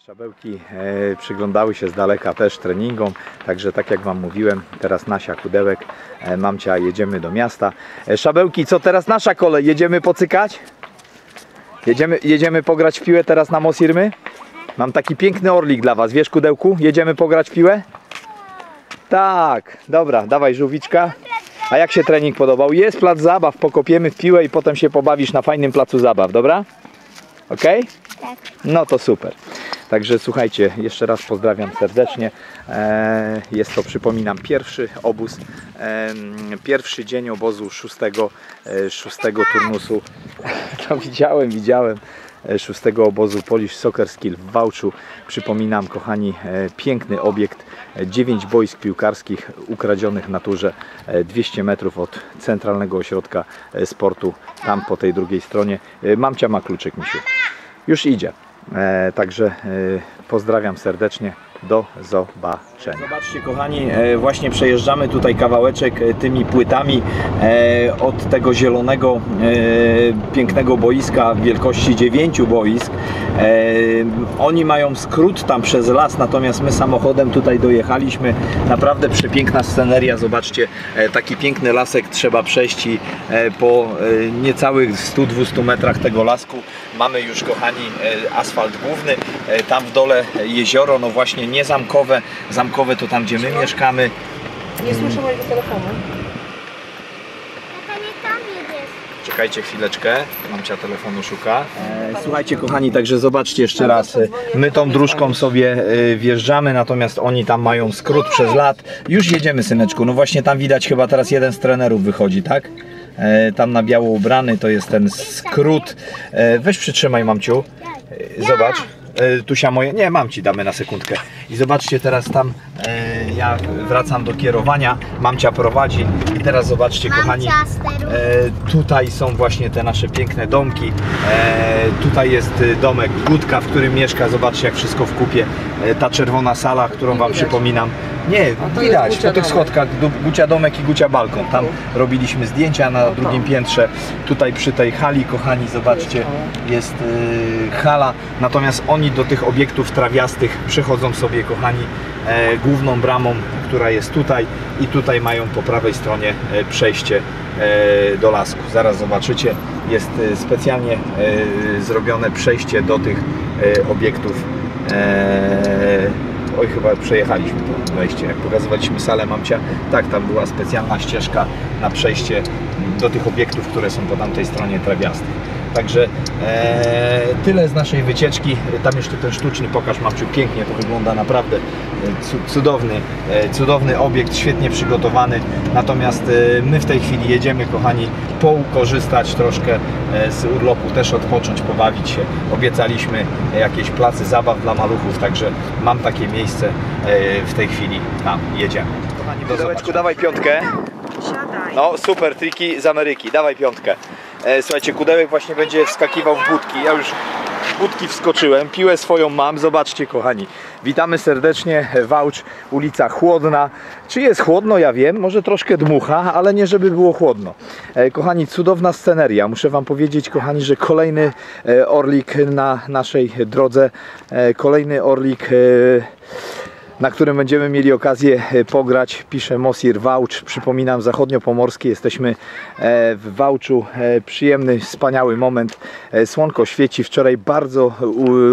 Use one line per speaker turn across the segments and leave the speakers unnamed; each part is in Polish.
Szabełki e, przyglądały się z daleka też treningom, także tak jak Wam mówiłem, teraz Nasia Kudełek, e, Mamcia, jedziemy do miasta. E, szabełki, co teraz nasza kolej? Jedziemy pocykać? Jedziemy, jedziemy pograć w piłę teraz na Mosirmy? Mam taki piękny orlik dla Was, wiesz Kudełku? Jedziemy pograć w piłę? Tak, dobra, dawaj żółwiczka. A jak się trening podobał? Jest plac zabaw, pokopiemy w piłę i potem się pobawisz na fajnym placu zabaw, dobra? Okej?
Tak.
No to super. Także słuchajcie, jeszcze raz pozdrawiam serdecznie. E, Jest to, przypominam, pierwszy obóz, pierwszy dzień obozu szóstego, e, szóstego turnusu. To widziałem, widziałem. e, Szóstego obozu Polish Soccer Skill w Wałczu. Przypominam, kochani, piękny obiekt. e, Dziewięć boisk piłkarskich ukradzionych naturze. e, 200 metrów od centralnego ośrodka sportu. Tam po tej drugiej stronie. Mamcia ma kluczyk, misiu już idzie. E, także e, pozdrawiam serdecznie. Do zobaczenia. Zobaczcie kochani, e, właśnie przejeżdżamy tutaj kawałeczek e, tymi płytami e, od tego zielonego pięknego boiska wielkości 9 boisk. Oni mają skrót tam przez las, natomiast my samochodem tutaj dojechaliśmy. Naprawdę przepiękna sceneria. Zobaczcie, taki piękny lasek trzeba przejść i po niecałych 100-200 metrach tego lasku mamy już kochani asfalt główny. Tam w dole jezioro, no właśnie nie zamkowe. Zamkowe to tam gdzie my mieszkamy.
Nie słyszę mojego telefonu.
Czekajcie chwileczkę, mamcia telefonu szuka. E, słuchajcie kochani, także zobaczcie jeszcze raz. e, My tą dróżką sobie e, wjeżdżamy, natomiast oni tam mają skrót przez lat. Już jedziemy syneczku, no właśnie tam widać chyba teraz jeden z trenerów wychodzi, tak? E, tam na biało ubrany to jest ten skrót. E, weź przytrzymaj mamciu. Zobacz. E, Tusia moje, nie mam ci, damy na sekundkę. I zobaczcie teraz tam, e, ja wracam do kierowania, mamcia prowadzi teraz zobaczcie kochani,
ciaster.
E, tutaj są właśnie te nasze piękne domki. E, tutaj jest y, domek Gutka, w którym mieszka. Zobaczcie, jak wszystko w kupie. E, ta czerwona sala, którą Wam przypominam. Nie,
to
widać po tych schodkach. Gucia domek i Gucia balkon. Tam robiliśmy zdjęcia na drugim piętrze. Tutaj przy tej hali, kochani, zobaczcie, jest y, hala. Natomiast oni do tych obiektów trawiastych przychodzą sobie, kochani, e, główną bramą, która jest tutaj i tutaj mają po prawej stronie e, przejście e, do lasku. Zaraz zobaczycie, jest e, specjalnie zrobione przejście do tych obiektów. Oj, chyba przejechaliśmy to wejście. Jak pokazywaliśmy salę mamcia, tak, tam była specjalna ścieżka na przejście do tych obiektów, które są po tamtej stronie trawiastych. Także e, tyle z naszej wycieczki. Tam jeszcze ten sztuczny pokaż mamciu, pięknie to wygląda naprawdę. E, cu- Cudowny, e, cudowny obiekt, świetnie przygotowany. Natomiast e, my w tej chwili jedziemy, kochani, poukorzystać troszkę z urlopu, też odpocząć, pobawić się. Obiecaliśmy jakieś placy zabaw dla maluchów, także mam takie miejsce w tej chwili. Tam jedziemy. Kochani, do zobaczenia. dawaj piątkę.
Siadaj.
No super, triki z Ameryki, dawaj piątkę. E, słuchajcie, Kudełek właśnie będzie wskakiwał w budki. Ja już w budki wskoczyłem, piłę swoją mam, zobaczcie kochani. Witamy serdecznie, Wałcz, ulica Chłodna. Czy jest chłodno? Ja wiem, może troszkę dmucha, ale nie żeby było chłodno. E, kochani, cudowna sceneria. Muszę Wam powiedzieć, kochani, że kolejny e, orlik na naszej drodze, kolejny orlik... Na którym będziemy mieli okazję e, pograć. Pisze Mosir Wałcz. Przypominam, zachodniopomorskie. Jesteśmy e, w Wałczu. E, Przyjemny, wspaniały moment. Słonko świeci. Wczoraj bardzo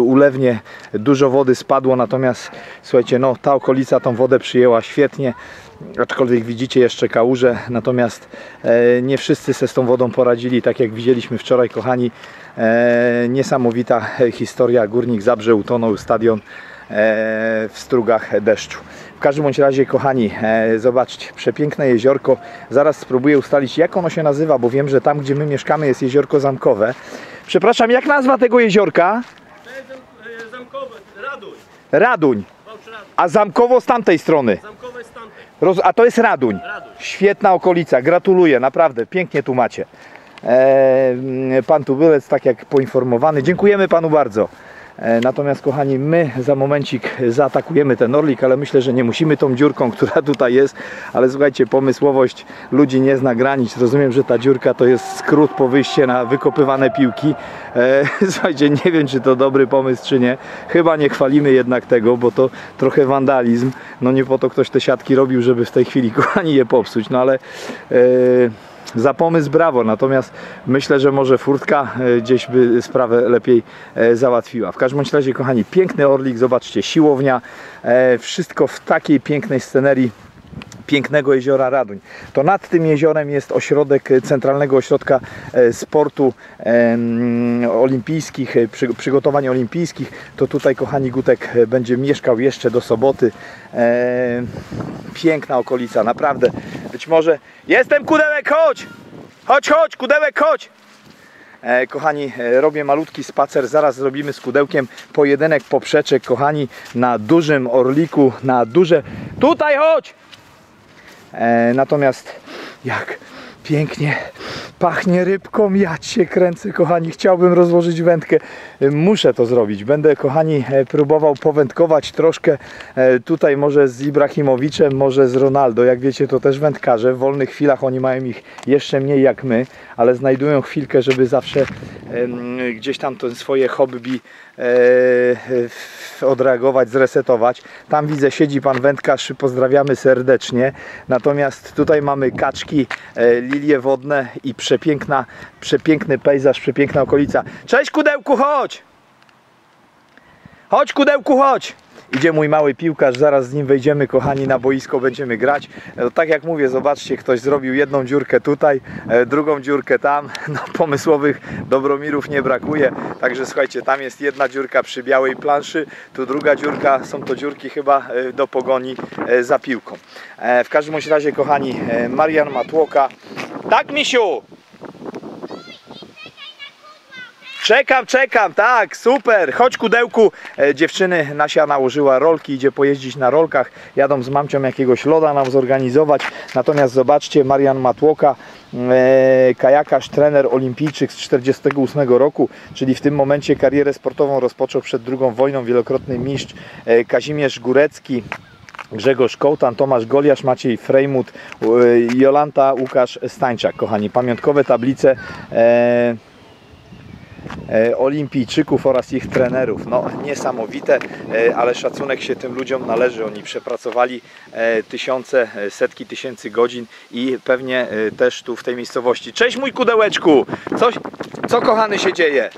ulewnie dużo wody spadło, natomiast słuchajcie, no ta okolica tą wodę przyjęła świetnie. Aczkolwiek widzicie jeszcze kałuże, natomiast nie wszyscy se z tą wodą poradzili, tak jak widzieliśmy wczoraj, kochani. Niesamowita historia. Górnik Zabrze utonął stadion w strugach deszczu. W każdym bądź razie, kochani, e, zobaczcie, przepiękne jeziorko. Zaraz spróbuję ustalić, jak ono się nazywa, bo wiem, że tam, gdzie my mieszkamy, jest jeziorko zamkowe. Przepraszam, jak nazwa tego jeziorka?
e, Zamkowe, Raduń,
Raduń. A zamkowo z tamtej strony.
zamkowe jest tamtej.
Roz... A to jest Raduń.
Raduń.
Świetna okolica, gratuluję, naprawdę, pięknie tu macie. E, pan Tubylec, tak jak poinformowany, dziękujemy panu bardzo. E, Natomiast kochani, my za momencik zaatakujemy ten orlik, ale myślę, że nie musimy tą dziurką, która tutaj jest. Ale słuchajcie, pomysłowość ludzi nie zna granic. Rozumiem, że ta dziurka to jest skrót po wyjście na wykopywane piłki. E, Słuchajcie, nie wiem, czy to dobry pomysł, czy nie. Chyba nie chwalimy jednak tego, bo to trochę wandalizm. No nie po to ktoś te siatki robił, żeby w tej chwili kochani je popsuć. No ale e, za pomysł brawo, natomiast myślę, że może furtka e, gdzieś by sprawę lepiej e, załatwiła. W każdym razie, kochani, piękny orlik, zobaczcie, siłownia, e, wszystko w takiej pięknej scenerii pięknego jeziora Raduń. To nad tym jeziorem jest ośrodek Centralnego Ośrodka e, Sportu Olimpijskich, e, przy, przygotowań olimpijskich. To tutaj, kochani, Gutek e, będzie mieszkał jeszcze do soboty. Piękna okolica, naprawdę. Być może... Jestem, Kudełek, chodź! Chodź, chodź, Kudełek, chodź! Kochani, robię malutki spacer, zaraz zrobimy z kudełkiem pojedynek poprzeczek, kochani, na dużym orliku, na duże... Tutaj chodź! E, natomiast jak pięknie. Pachnie rybką, ja cię kręcę, kochani, chciałbym rozłożyć wędkę, muszę to zrobić, będę, kochani, e, próbował powędkować troszkę e, tutaj może z Ibrahimowiczem, może z Ronaldo, jak wiecie to też wędkarze, w wolnych chwilach oni mają ich jeszcze mniej jak my, ale znajdują chwilkę, żeby zawsze gdzieś tam to swoje hobby e, odreagować, zresetować. Tam widzę siedzi pan wędkarz, pozdrawiamy serdecznie. Natomiast tutaj mamy kaczki, lilie wodne i przepiękna, przepiękny pejzaż, przepiękna okolica. Cześć kudełku, chodź! Chodź kudełku, chodź! Idzie mój mały piłkarz, zaraz z nim wejdziemy, kochani, na boisko będziemy grać. No, tak jak mówię, zobaczcie, ktoś zrobił jedną dziurkę tutaj, e, drugą dziurkę tam. No, pomysłowych Dobromirów nie brakuje. Także słuchajcie, tam jest jedna dziurka przy białej planszy, tu druga dziurka, są to dziurki chyba e, do pogoni e, za piłką. E, W każdym razie, kochani, e, Marian Matłoka. Tak, misiu! Czekam, czekam, tak, super. Chodź kudełku. E, dziewczyny Nasia nałożyła rolki, idzie pojeździć na rolkach. Jadą z mamcią jakiegoś loda nam zorganizować. Natomiast zobaczcie, Marian Matłoka, e, kajakarz, trener olimpijczyk z 48 roku, czyli w tym momencie karierę sportową rozpoczął przed II wojną, wielokrotny mistrz e, Kazimierz Górecki. Grzegorz Kołtan, Tomasz Goliasz, Maciej Frejmut, e, Jolanta Łukasz Stańczak. Kochani, pamiątkowe tablice e, e, olimpijczyków oraz ich trenerów. No niesamowite, e, ale szacunek się tym ludziom należy. Oni przepracowali e, tysiące, e, setki tysięcy godzin i pewnie e, też tu w tej miejscowości. Cześć mój kudełeczku! Coś, co kochany się dzieje?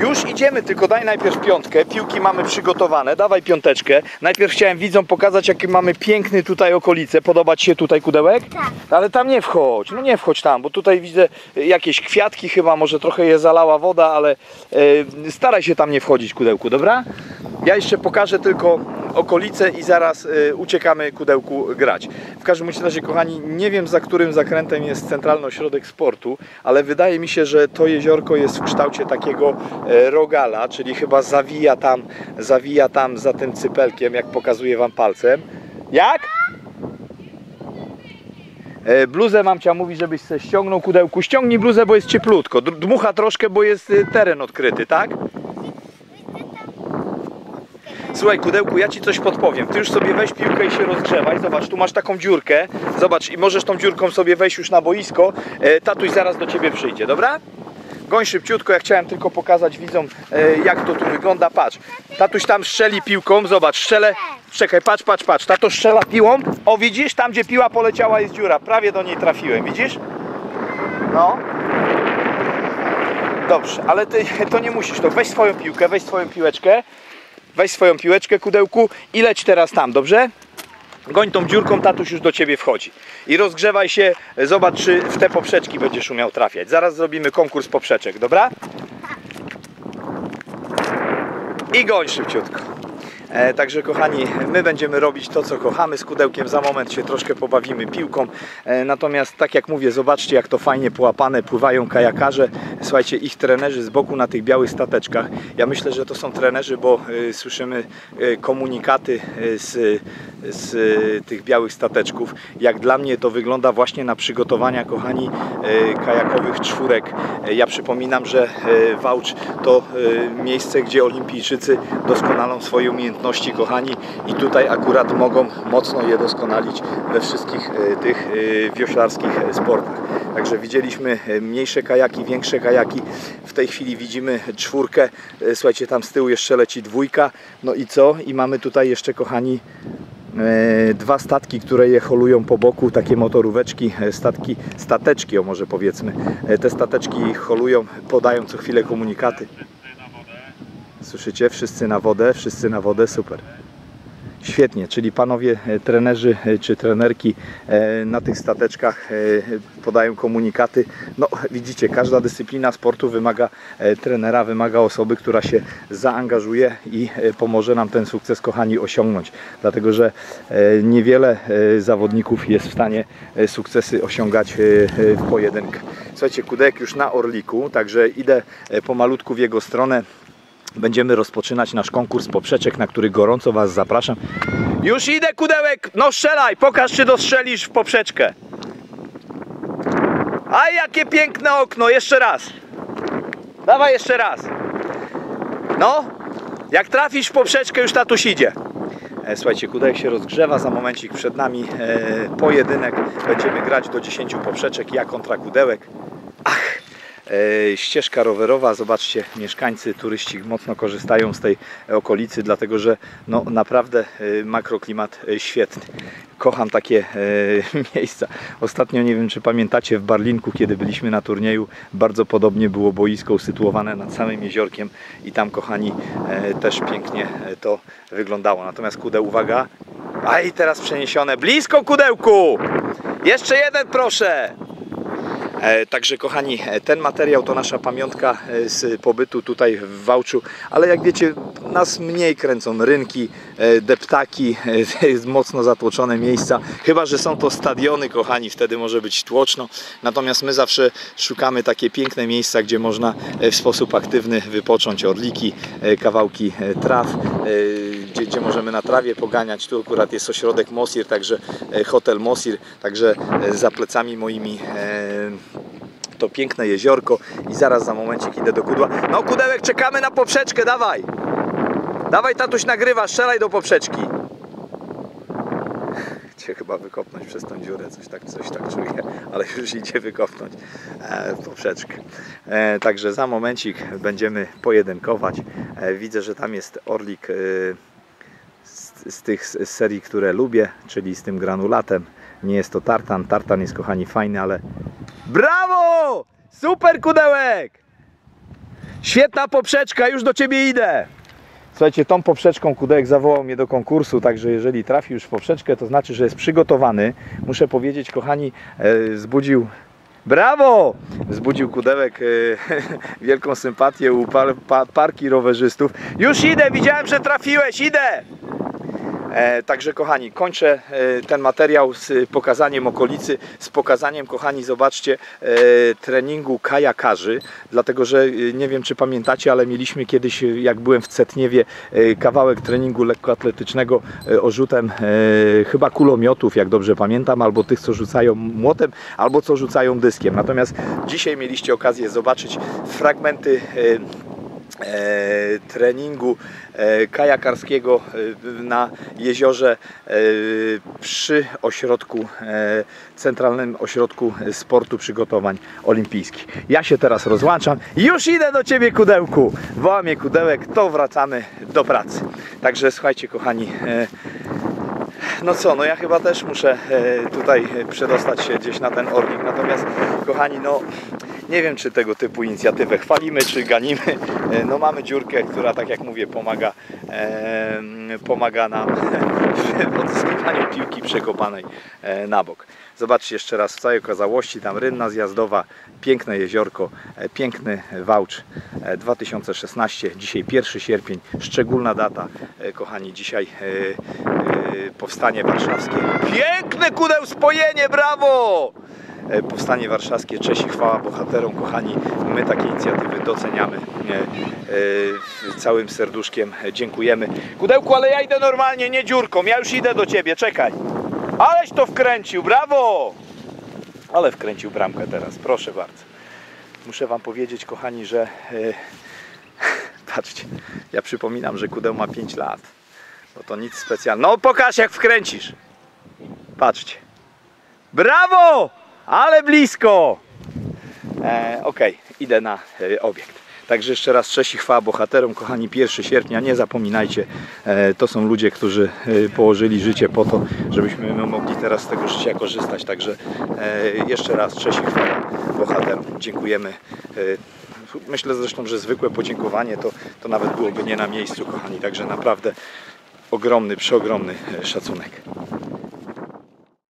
Już idziemy, tylko daj najpierw piątkę. Piłki mamy przygotowane. Dawaj piąteczkę. Najpierw chciałem widzom pokazać, jakie mamy piękny tutaj okolice. Podoba Ci się tutaj kudełek? Tak. Ale tam nie wchodź. No nie wchodź tam, bo tutaj widzę jakieś kwiatki chyba, może trochę je zalała woda, ale e, staraj się tam nie wchodzić kudełku, dobra? Ja jeszcze pokażę tylko okolice i zaraz e, uciekamy kudełku grać. W każdym razie, kochani, nie wiem za którym zakrętem jest Centralny Ośrodek Sportu, ale wydaje mi się, że to jeziorko jest w kształcie takiego e, rogala, czyli chyba zawija tam, zawija tam za tym cypelkiem, jak pokazuję Wam palcem. Jak? E, Bluzę mam cię mówi, żebyś se ściągnął kudełku. Ściągnij bluzę, bo jest cieplutko. Dmucha troszkę, bo jest y, teren odkryty, tak? Słuchaj, kudełku, ja ci coś podpowiem. Ty już sobie weź piłkę i się rozgrzewaj. Zobacz, tu masz taką dziurkę. Zobacz, i możesz tą dziurką sobie wejść już na boisko. E, Tatuś zaraz do ciebie przyjdzie, dobra? Goń szybciutko, ja chciałem tylko pokazać widzom, e, jak to tu wygląda. Patrz, tatuś tam strzeli piłką, zobacz, strzelę. Czekaj, patrz, patrz, patrz. Tato strzela piłą. O, widzisz, tam gdzie piła poleciała jest dziura. Prawie do niej trafiłem, widzisz? No. Dobrze, ale ty to nie musisz. To weź swoją piłkę, weź swoją piłeczkę. Weź swoją piłeczkę, kudełku i leć teraz tam, dobrze? Goń tą dziurką, tatuś już do ciebie wchodzi. I rozgrzewaj się, zobacz czy w te poprzeczki będziesz umiał trafiać. Zaraz zrobimy konkurs poprzeczek, dobra? I goń szybciutko. E, także kochani, my będziemy robić to, co kochamy z kudełkiem. Za moment się troszkę pobawimy piłką. E, natomiast tak jak mówię, zobaczcie jak to fajnie połapane pływają kajakarze. Słuchajcie, ich trenerzy z boku na tych białych stateczkach. Ja myślę, że to są trenerzy, bo y, słyszymy komunikaty z, z tych białych stateczków. Jak dla mnie to wygląda właśnie na przygotowania, kochani, kajakowych czwórek. Ja przypominam, że Wałcz to miejsce, gdzie olimpijczycy doskonalą swoje umiejętności, kochani, i tutaj akurat mogą mocno je doskonalić we wszystkich y, tych y, wioślarskich sportach. Także widzieliśmy y, mniejsze kajaki, większe kajaki. W tej chwili widzimy czwórkę. Słuchajcie, tam z tyłu jeszcze leci dwójka. No i co? I mamy tutaj jeszcze, kochani, e, dwa statki, które je holują po boku, takie motoróweczki, e, statki, stateczki, o może powiedzmy. E, Te stateczki holują, podają co chwilę komunikaty. Słyszycie? Wszyscy na wodę, wszyscy na wodę, super. Świetnie, czyli panowie e, trenerzy e, czy trenerki e, na tych stateczkach podają komunikaty. No widzicie, każda dyscyplina sportu wymaga trenera, wymaga osoby, która się zaangażuje i pomoże nam ten sukces, kochani, osiągnąć. Dlatego, że niewiele zawodników jest w stanie sukcesy osiągać w pojedynkę. Słuchajcie, Kudek już na Orliku, także idę pomalutku w jego stronę. Będziemy rozpoczynać nasz konkurs poprzeczek, na który gorąco Was zapraszam. Już idę, kudełek! No strzelaj! Pokaż, czy dostrzelisz w poprzeczkę. A jakie piękne okno! Jeszcze raz. Dawaj jeszcze raz. No, jak trafisz w poprzeczkę, już tatuś idzie. E, Słuchajcie, kudełek się rozgrzewa, za momencik przed nami e, pojedynek. Będziemy grać do 10 poprzeczek, ja kontra kudełek. Ścieżka rowerowa, zobaczcie, mieszkańcy, turyści mocno korzystają z tej okolicy, dlatego że no, naprawdę e, makroklimat e, świetny. Kocham takie e, miejsca. Ostatnio, nie wiem czy pamiętacie, w Barlinku, kiedy byliśmy na turnieju, bardzo podobnie było boisko usytuowane nad samym jeziorkiem i tam, kochani, e, też pięknie e, to wyglądało. Natomiast kudeł, uwaga, a i teraz przeniesione blisko kudełku! Jeszcze jeden, proszę! E, Także kochani, e, ten materiał to nasza pamiątka e, z pobytu tutaj w Wałczu, ale jak wiecie, nas mniej kręcą rynki, deptaki, mocno zatłoczone miejsca, chyba że są to stadiony, kochani, wtedy może być tłoczno. Natomiast my zawsze szukamy takie piękne miejsca, gdzie można w sposób aktywny wypocząć. Orliki, kawałki traw, gdzie, gdzie możemy na trawie poganiać. Tu akurat jest ośrodek Mosir, także e, hotel Mosir, także e, za plecami moimi e, to piękne jeziorko i zaraz za momencik idę do kudła. No kudełek, czekamy na poprzeczkę, dawaj! Dawaj tatuś nagrywa, strzelaj do poprzeczki. Cię chyba wykopnąć przez tą dziurę, coś tak, coś tak czuję, ale już idzie wykopnąć e, poprzeczkę. E, także za momencik będziemy pojedynkować. E, widzę, że tam jest orlik e, z, z tych z serii, które lubię, czyli z tym granulatem. Nie jest to tartan. Tartan jest kochani fajny, ale. Brawo! Super kudełek! Świetna poprzeczka, już do ciebie idę! Słuchajcie, tą poprzeczką kudełek zawołał mnie do konkursu, także jeżeli trafi już w poprzeczkę, to znaczy, że jest przygotowany. Muszę powiedzieć, kochani, e, zbudził. Brawo! Wzbudził kudełek e, wielką sympatię u par, pa, parki rowerzystów. Już idę, widziałem, że trafiłeś, idę! E, także kochani, kończę e, ten materiał z pokazaniem okolicy, z pokazaniem, kochani, zobaczcie, e, treningu kajakarzy, dlatego że nie wiem, czy pamiętacie, ale mieliśmy kiedyś, jak byłem w Cetniewie, kawałek treningu lekkoatletycznego o rzutem e, chyba kulomiotów, jak dobrze pamiętam, albo tych, co rzucają młotem, albo co rzucają dyskiem. Natomiast dzisiaj mieliście okazję zobaczyć fragmenty treningu e, kajakarskiego e, na jeziorze e, przy ośrodku, e, centralnym ośrodku sportu przygotowań olimpijskich. Ja się teraz rozłączam. Już idę do Ciebie, kudełku. Woła mnie kudełek, to wracamy do pracy. Także słuchajcie, kochani, e, no co, no ja chyba też muszę e, tutaj przedostać się gdzieś na ten orlik. Natomiast, kochani, no Nie wiem, czy tego typu inicjatywę chwalimy, czy ganimy. E, No mamy dziurkę, która, tak jak mówię, pomaga, pomaga nam w odzyskiwaniu piłki przekopanej e, na bok. Zobaczcie jeszcze raz w całej okazałości, tam rynna zjazdowa, piękne jeziorko, e, piękny e, 2016, dzisiaj 1 sierpień, szczególna data, kochani, dzisiaj powstanie warszawskie. Piękne kudeł spojenie, brawo! E, Powstanie Warszawskie, Czesi, chwała bohaterom, kochani. My takie inicjatywy doceniamy. E, e, Całym serduszkiem dziękujemy. Kudełku, ale ja idę normalnie, nie dziurką. Ja już idę do ciebie, czekaj. Aleś to wkręcił, brawo! Ale wkręcił bramkę teraz, proszę bardzo. Muszę Wam powiedzieć, kochani, że. E, patrzcie, ja przypominam, że kudeł ma 5 lat. No to nic specjalnego. No pokaż, jak wkręcisz. Patrzcie. Brawo! Ale blisko! E, Okej, idę na e, obiekt. Także jeszcze raz cześć i chwała bohaterom, kochani, 1 sierpnia, nie zapominajcie, e, to są ludzie, którzy e, położyli życie po to, żebyśmy my mogli teraz z tego życia korzystać. Także e, jeszcze raz cześć i chwała bohaterom, dziękujemy. Myślę zresztą, że zwykłe podziękowanie to, to nawet byłoby nie na miejscu, kochani, także naprawdę ogromny, przeogromny szacunek.